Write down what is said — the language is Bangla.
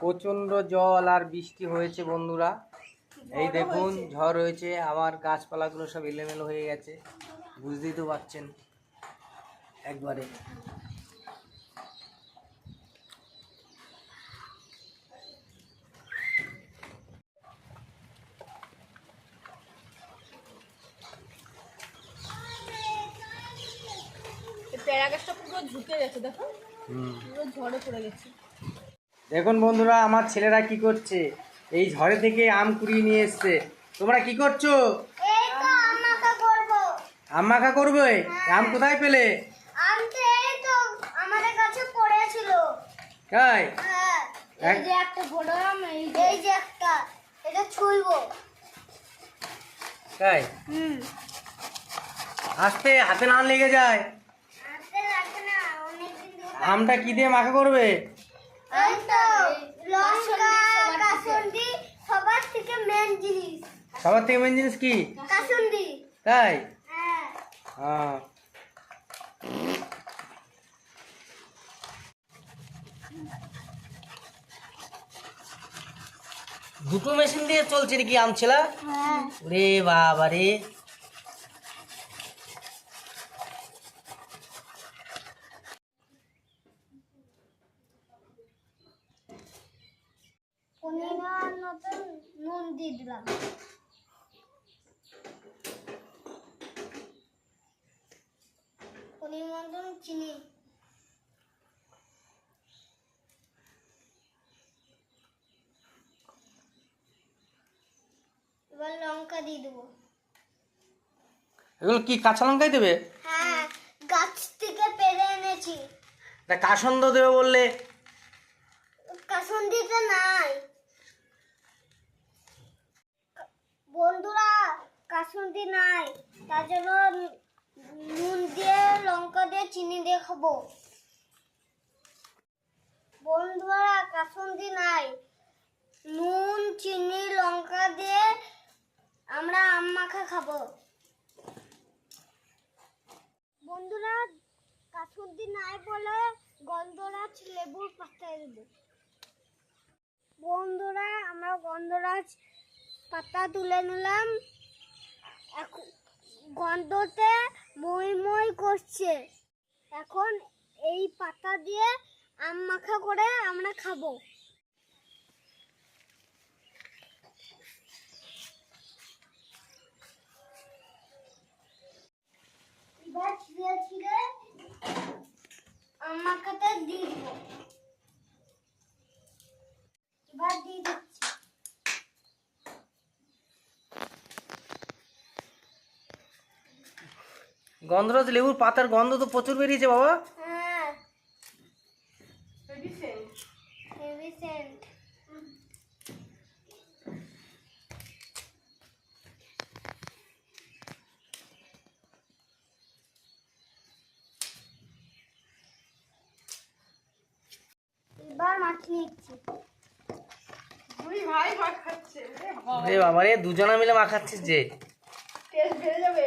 প্রচণ্ড জল আর বৃষ্টি হয়েছে বন্ধুরা। এই দেখুন ঝড় হয়েছে আমার গাছপালাগুলো সব এলোমেলো হয়ে গেছে। বুঝতেই তো পারছেন একবারে। পেয়ারা গাছটা পুরো ঝুঁকে গেছে দেখো। পুরো ঝড়ে পড়ে গেছে। দেখুন বন্ধুরা আমার ছেলেরা কি করছে? এই ঝড়ে থেকে আম কুড়িয়ে নিয়ে এসছে। তোমরা কি করছ? এই তো আমাকে করব? আম মাখা করবে আম কোথায় পেলে তাই? হ্যাঁ। এক এই যে একটা বড় আম এই যে এই যে একটা এটা ছুলবো তাই? আস্তে হাতে না লেগে যায়। আমটা কি দিয়ে মাখা করবে? কাসুন্দি সবার থেকে মেন জিনিস। সবার থেকে মেন জিনিস কি? কাসুন্দি। তাই? হ্যাঁ। হ্যাঁ। দুটো মেশিন দিয়ে চলছে নাকি আম ছেলা হ্যাঁ। রে বাবা রে নতুন নুন দিয়ে দিলাম। পনির মতন চিনি। এবার লঙ্কা দিয়ে দেবো। এগুলো কি কাঁচা লঙ্কাই দেবে? হ্যাঁ গাছ থেকে পেরে এনেছি। তা কাসন্দ দেবে বললে। কাসুন্দিতে নাই। বন্ধুরা, কাসুন্দি নাই। তার জন্য নুন দিয়ে, লঙ্কা দিয়ে চিনি দিয়ে খাব। বন্ধুরা, কাসুন্দি নাই। নুন, চিনি, লঙ্কা দিয়ে আমরা আম মাখা খাব। বন্ধুরা, কাসুন্দি নাই বলে গন্ধরাজ লেবুর পাতা দেবো বন্ধুরা, আমরা গন্ধরাজ পাতা তুলে নিলাম। এখন গন্ধতে মই মই করছে। এখন এই পাতা দিয়ে আম মাখা করে আমরা খাব। ছিঁড়ে আম মাখাতে দিব এবার দিয়ে দিচ্ছি গন্ধরাজ লেবুর পাতার গন্ধ তো প্রচুর বেরিয়েছে বাবা। হ্যাঁ। হেভি সেন্ট হেভি সেন্ট এবার মাখিয়ে নিচ্ছি। দুই ভাই ভাগ খাচ্ছে রে রে বাবা রে দুজনা মিলে মাখাচ্ছিস যে। টেস্ট বেড়ে যাবে।